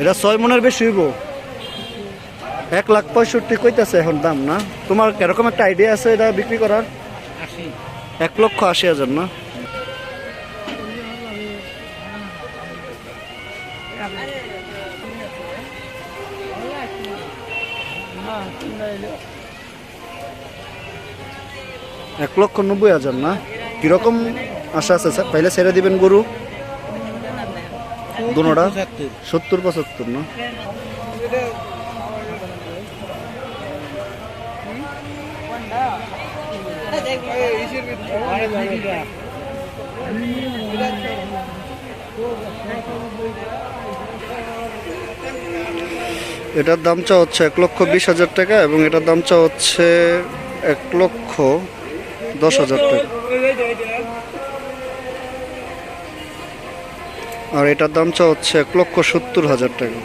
এটা ছয় মনের বেশি হইব। এক লাখ পঁয়ষট্টি কইতাছে এখন দাম না? তোমার এরকম একটা আইডিয়া আছে এটা বিক্রি করার? এক লক্ষ আশি হাজার না? এক লক্ষ নব্বই হাজার না? কীরকম আশা আছে? পাইলে ছেড়ে দিবেন গরু। পঁচাত্তর। সত্তর পঁচাত্তর না? এটার দাম চা হচ্ছে এক লক্ষ বিশ হাজার টাকা এবং এটার দাম চা হচ্ছে এক লক্ষ দশ হাজার টাকা। আর এটার দাম চা হচ্ছে এক লক্ষ সত্তর হাজার টাকা।